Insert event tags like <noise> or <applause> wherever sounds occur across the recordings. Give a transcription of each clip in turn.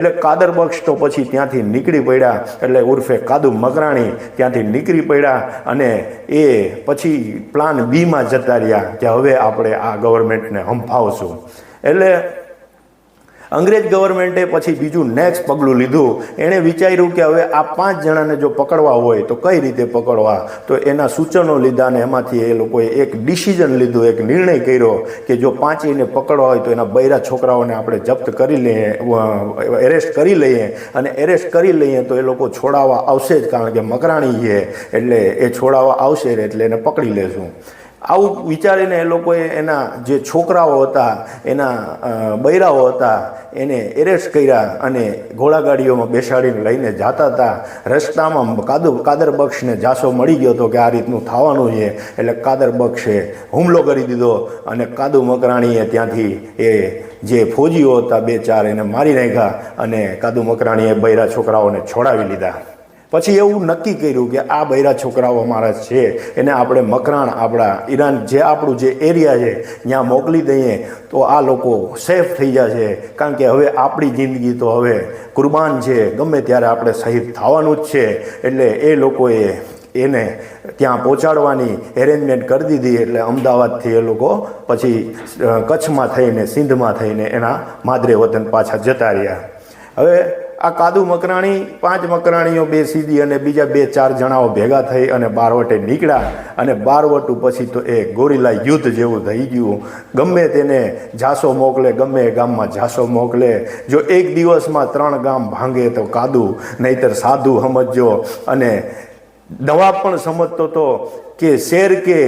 એટલે કાદર બક્ષ તો પછી ત્યાંથી નીકળી પડ્યા. એટલે ઉર્ફે કાદુ મકરાણી ત્યાંથી નીકળી પડ્યા અને એ પછી પ્લાન બીમાં જતા રહ્યા કે હવે આપણે આ ગવર્મેન્ટને હંફાવશું. એટલે અંગ્રેજ ગવર્મેન્ટે પછી બીજું નેક્સ્ટ પગલું લીધું. એણે વિચાર્યું કે હવે આ પાંચ જણાને જો પકડવા હોય તો કઈ રીતે પકડવા? તો એના સૂચનો લીધા અને એમાંથી એ લોકોએ એક ડિસિઝન લીધું, એક નિર્ણય કર્યો કે જો પાંચેયને પકડવા હોય તો એના બૈરા છોકરાઓને આપણે જપ્ત કરી લઈએ એરેસ્ટ કરી લઈએ. અને એરેસ્ટ કરી લઈએ તો એ લોકો છોડાવવા આવશે જ, કારણ કે મકરાણી છે. એટલે એ છોડાવવા આવશે એટલે એને પકડી લેશું. આવું વિચારીને એ લોકોએ એના જે છોકરાઓ હતા, એના બૈરાઓ હતા, એને એરેસ્ટ કર્યા અને ઘોડાગાડીઓમાં બેસાડીને લઈને જતા હતા. રસ્તામાં કાદુ કાદર બક્ષને જાસો મળી ગયો હતો કે આ રીતનું થવાનું છે. એટલે કાદર બક્ષે હુમલો કરી દીધો અને કાદુ મકરાણીએ ત્યાંથી એ જે ફોજીઓ હતા બે ચાર એને મારી નાખ્યા અને કાદુ મકરાણીએ બૈરા છોકરાઓને છોડાવી લીધા. પછી એવું નક્કી કર્યું કે આ બૈરા છોકરાઓ અમારા છે, એને આપણે મકરાણ આપણા ઈરાન જે આપણું જે એરિયા છે, ત્યાં મોકલી દઈએ તો આ લોકો સેફ થઈ જશે. કારણ કે હવે આપણી જિંદગી તો હવે કુરબાન છે, ગમે ત્યારે આપણે શહીદ થવાનું જ છે. એટલે એ લોકોએ એને ત્યાં પહોંચાડવાની એરેન્જમેન્ટ કરી દીધી એટલે અમદાવાદથી એ લોકો પછી કચ્છમાં થઈને, સિંધમાં થઈને એના માદરે વતન પાછા જતા રહ્યા. હવે આ કાદુ મકરાણી, પાંચ મકરાણીઓ બે સીધી અને બીજા બે ચાર જણાઓ ભેગા થઈ અને બારવટે નીકળ્યા અને બારવટું પછી તો એ ગોરીલા યુદ્ધ જેવું થઈ ગયું. ગમે તેને જાસો મોકલે, ગમે ગામમાં જાસો મોકલે. જો એક દિવસમાં ત્રણ ગામ ભાંગે તો કાદુ, નહીતર સાધુ સમજજો. અને દવા પણ સમજતો તો કે શેર કે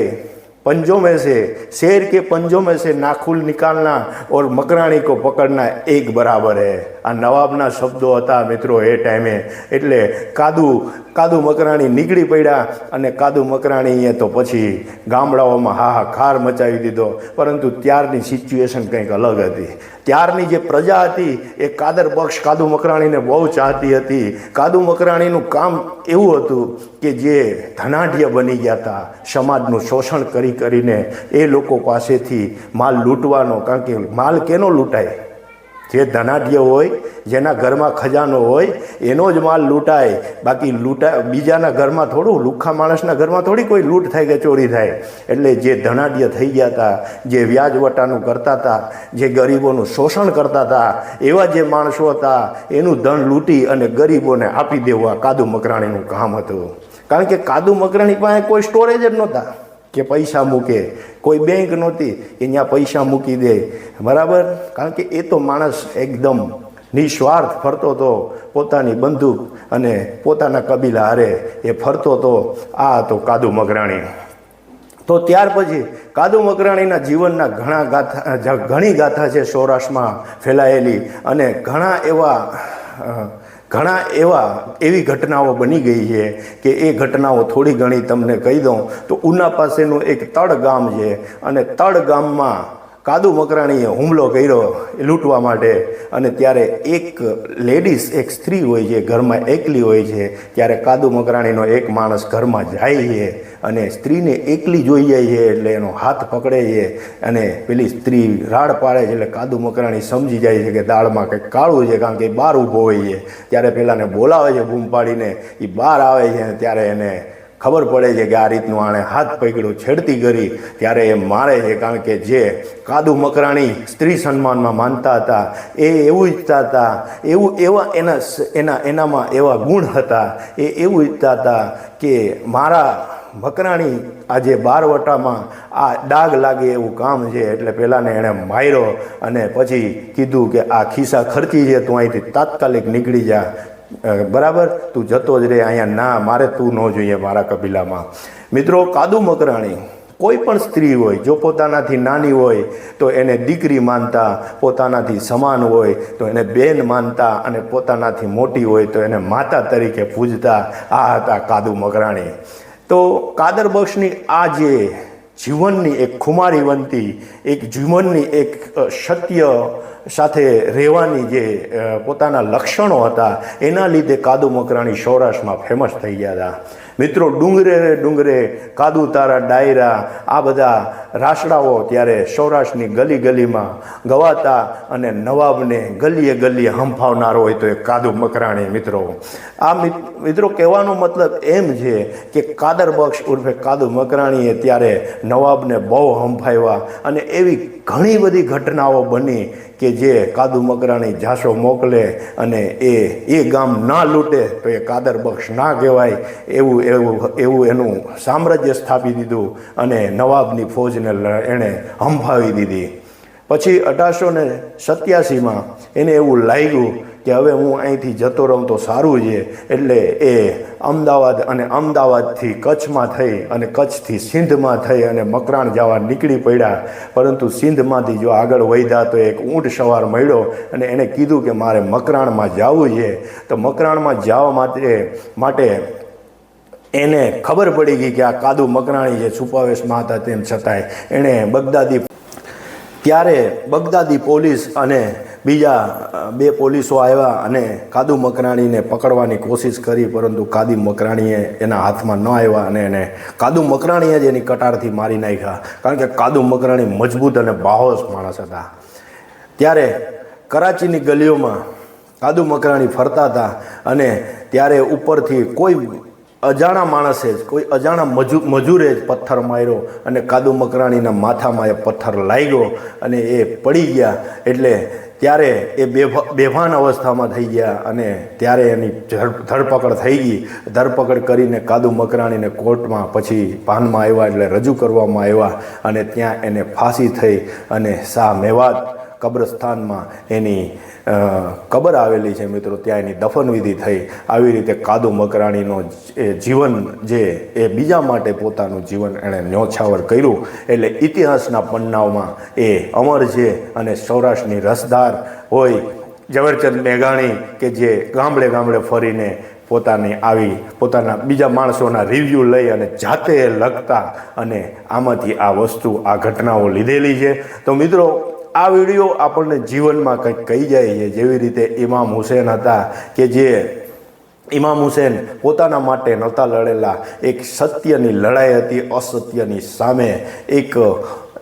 પંજો મેં से શેર કે પંજો में से नाखूल निकालना और મકરાણી કો પકડના એક બરાબર હે. આ નવાબના શબ્દો હતા મિત્રો એ ટાઈમે. એટલે કાદુ કાદુ મકરાણી નીકળી પડ્યા અને કાદુ મકરાણીએ તો પછી ગામડાઓમાં હાહાકાર મચાવી દીધો. પરંતુ ત્યારની સિચ્યુએશન કંઈક અલગ હતી. ત્યારની જે પ્રજા હતી, એ કાદર બક્ષ કાદુ મકરાણીને બહુ ચાહતી હતી. કાદુ મકરાણીનું કામ એવું હતું કે જે ધનાઢ્ય બની ગયા હતા, સમાજનું શોષણ કરી કરીને એ લોકો પાસેથી માલ લૂંટવાનો, કારણ કે માલ કેનો લૂંટાય? જે ધનાઢ્ય હોય, જેના ઘરમાં ખજાનો હોય, એનો જ માલ લૂંટાય. બાકી લૂંટા, બીજાના ઘરમાં થોડું, લુખ્ખા માણસના ઘરમાં થોડી કોઈ લૂંટ થાય કે ચોરી થાય. એટલે જે ધનાઢ્ય થઈ ગયા હતા, જે વ્યાજવટાનું કરતા હતા, જે ગરીબોનું શોષણ કરતા હતા, એવા જે માણસો હતા, એનું ધન લૂંટી અને ગરીબોને આપી દેવું આ કાદુ મકરાણીનું કામ હતું. કારણ કે કાદુ મકરાણી પાસે કોઈ સ્ટોરેજ જ નહોતા. કે પૈસા મૂકે કોઈ બેંક નહોતી કે ત્યાં પૈસા મૂકી દે. બરાબર? કારણ કે એ તો માણસ એકદમ નિસ્વાર્થ ફરતો હતો પોતાની બંદૂક અને પોતાના કબીલા હારે એ ફરતો હતો. આ હતો કાદુ મકરાણી તો ત્યાર પછી કાદુ મકરાણીના જીવનના ઘણા ગાથા, ઘણી ગાથા છે સૌરાષ્ટ્રમાં ફેલાયેલી અને ઘણા એવા ઘણા એવા, એવી ઘટનાઓ બની ગઈ છે કે એ ઘટનાઓ થોડી ઘણી તમને કહી દઉં તો ઉના પાસેનું એક તળ ગામ છે અને તળ ગામમાં કાદુ મકરાણીએ હુમલો કર્યો લૂંટવા માટે અને ત્યારે એક લેડીઝ, એક સ્ત્રી હોય છે, ઘરમાં એકલી હોય છે, ત્યારે કાદુ મકરાણીનો એક માણસ ઘરમાં જાય છે. અને સ્ત્રીને એકલી જોઈ જાય છે એટલે એનો હાથ પકડે છે અને પેલી સ્ત્રી રાડ પાડે છે એટલે કાદુ મકરાણી સમજી જાય છે કે દાળમાં કંઈક કાળું છે, કારણ કે એ બહાર ઊભો હોય છે. ત્યારે પેલાને બોલાવે છે બૂમ પાડીને એ બહાર આવે છે ત્યારે એને ખબર પડે છે કે આ રીતનું આણે હાથ પકડ્યું, છેડતી કરી. ત્યારે એ મારે છે, કારણ કે જે કાદુ મકરાણી સ્ત્રી સન્માનમાં માનતા હતા, એ એવું ઈચ્છતા હતા, એવું એવા એના એના, એનામાં એવા ગુણ હતા, એ એવું ઈચ્છતા હતા કે મારા મકરાણી આજે બારવટામાં આ ડાગ લાગે એવું કામ છે એટલે પહેલાંને એણે માર્યો અને પછી કીધું કે આ ખિસ્સા ખર્ચી છે, તું અહીંથી તાત્કાલિક નીકળી જા. બરાબર? તું જતો જ રહે અહીંયા ના મારે તું ન જોઈએ મારા કબીલામાં. મિત્રો, કાદુ મકરાણી, કોઈ પણ સ્ત્રી હોય, જો પોતાનાથી નાની હોય, તો એને દીકરી માનતા, પોતાનાથી સમાન હોય, તો એને બેન માનતા અને પોતાનાથી મોટી હોય, તો એને માતા તરીકે પૂજતા આ હતા કાદુ મકરાણી. તો કાદર બક્ષની આ જે જીવનની એક ખુમારી વંતી એક જીવનની એક સત્ય સાથે રહેવાની જે પોતાના લક્ષણો હતા, એના લીધે કાદુ મકરાણી સૌરાષ્ટ્રમાં ફેમસ થઈ ગયા હતા. મિત્રો, ડુંગરે રે ડુંગરે કાદુ તારા ડાયરા, આ બધા રાસડાઓ ત્યારે સૌરાષ્ટ્રની ગલી ગલીમાં ગવાતા અને નવાબને ગલીએ ગલીએ હંફાવનારો હોય તો એ કાદુ મકરાણી, મિત્રો. આ મિત્રો, કહેવાનો મતલબ એમ છે કે કાદર બક્ષ ઉર્ફે કાદુ મકરાણીએ ત્યારે નવાબને બહુ હંફાવ્યા અને એવી ઘણી બધી ઘટનાઓ બની કે જે કાદુ મકરાણી ઝાંસો મોકલે અને એ એ ગામ ના લૂંટે, તો એ કાદર બક્ષ ના કહેવાય. એવું એવું એવું એનું સામ્રાજ્ય સ્થાપી દીધું અને નવાબની ફોજને એણે હંફાવી દીધી. પછી અઢારસો ને સત્યાસીમાં એને એવું લાગ્યું કે હવે હું અહીંથી જતો રહું તો સારું છે. એટલે એ અમદાવાદ અને અમદાવાદથી કચ્છમાં થઈ અને કચ્છથી સિંધમાં થઈ અને મકરાણ જવા નીકળી પડ્યા. પરંતુ સિંધમાંથી જો આગળ વધ્યા તો એક ઊંટ સવાર મળ્યો અને એણે કીધું કે મારે મકરાણમાં જવું છે. તો મકરાણમાં જવા માટે માટે એને ખબર પડી ગઈ કે આ કાદુ મકરાણી જે છુપાવેશમાં હતા તેમ છતાંય એણે બગદાદી, ત્યારે બગદાદી પોલીસ અને બીજા બે પોલીસો આવ્યા અને કાદુ મકરાણીને પકડવાની કોશિશ કરી, પરંતુ કાદુ મકરાણીએ એના હાથમાં ન આવ્યા અને એને કાદુ મકરાણીએ જ એની કટારથી મારી નાખ્યા. કારણ કે કાદુ મકરાણી મજબૂત અને બાહોશ માણસ હતા. ત્યારે કરાચીની ગલીઓમાં કાદુ મકરાણી ફરતા હતા અને ત્યારે ઉપરથી કોઈ અજાણા માણસે જ, કોઈ અજાણા મજૂ, મજૂરે જ પથ્થર માર્યો અને કાદુ મકરાણીના માથામાં એ પથ્થર લાગ્યો અને એ પડી ગયા. એટલે ત્યારે એ બેભ, બેભાન અવસ્થામાં થઈ ગયા અને ત્યારે એની ધર- ધરપકડ થઈ ગઈ. ધરપકડ કરીને કાદુ મકરાણીને કોર્ટમાં પછી પાનમાં આવ્યા એટલે રજૂ કરવામાં આવ્યા અને ત્યાં એને ફાંસી થઈ અને શાહ મેવાત કબ્રસ્તાનમાં એની કબર આવેલી છે મિત્રો, ત્યાં એની દફનવિધિ થઈ. આવી રીતે કાદુ મકરાણીનો જીવન જે એ બીજા માટે પોતાનું જીવન એણે ન્યોછાવર કર્યું. એટલે ઇતિહાસના પન્નાઓમાં એ અમર છે અને સૌરાષ્ટ્રની રસદાર હોય ઝવેરચંદ મેઘાણી કે જે ગામડે ગામડે ફરીને પોતાની આવી, પોતાના બીજા માણસોના રિવ્યૂ લઈ અને જાતે લખતા અને આમાંથી આ વસ્તુ, આ ઘટનાઓ લીધેલી છે. તો મિત્રો આ વીડિયો આપણને જીવનમાં કંઈક કહી જાય છે. જેવી રીતે ઇમામ હુસેન હતા કે જે ઇમામ હુસેન પોતાના માટે નહોતા લડેલા. એક સત્યની લડાઈ હતી, અસત્યની સામે એક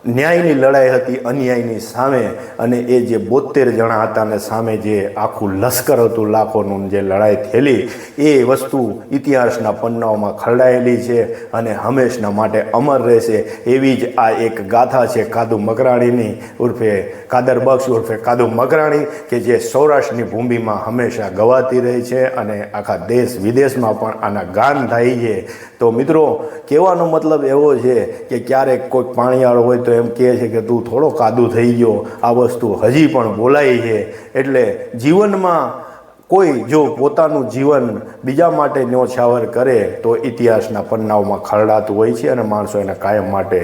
ન્યાયની લડાઈ હતી, અન્યાયની સામે. અને એ જે બોતેર જણા હતા અને સામે જે આખું લશ્કર હતું, લાખોનું જે લડાઈ થયેલી, એ વસ્તુ ઇતિહાસના પન્નાઓમાં ખરડાયેલી છે અને હંમેશના માટે અમર રહેશે એવી જ આ એક ગાથા છે કાદુ મકરાણીની ઉર્ફે, કાદર બક્ષ ઉર્ફે કાદુ મકરાણી કે જે સૌરાષ્ટ્રની ભૂમિમાં હંમેશા ગવાતી રહી છે અને આખા દેશ વિદેશમાં પણ આના ગાન થાય છે. તો મિત્રો, કહેવાનો મતલબ એવો છે કે ક્યારેક કોઈક પાણીયાળો હોય તો એમ કહે છે કે તું થોડો કાદુ થઈ ગયો, આ વસ્તુ હજી પણ બોલાય છે. એટલે જીવનમાં કોઈ જો પોતાનું જીવન બીજા માટે ન્યોછાવર કરે, તો ઇતિહાસના પન્નાઓમાં ખરડાતું હોય છે અને માણસો એને કાયમ માટે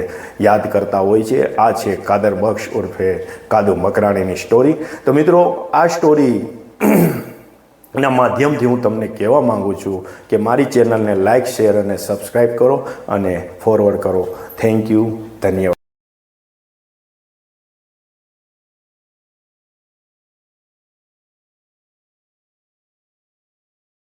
યાદ કરતા હોય છે. આ છે કાદર બક્ષ ઉર્ફે કાદુ મકરાણીની સ્ટોરી તો મિત્રો, આ સ્ટોરી <clears throat> ના માધ્યમથી હું તમને કહેવા માગું છું કે મારી ચેનલને લાઇક શેર અને સબસ્ક્રાઈબ કરો અને ફોરવર્ડ કરો. થેન્ક યુ ધન્યવાદ.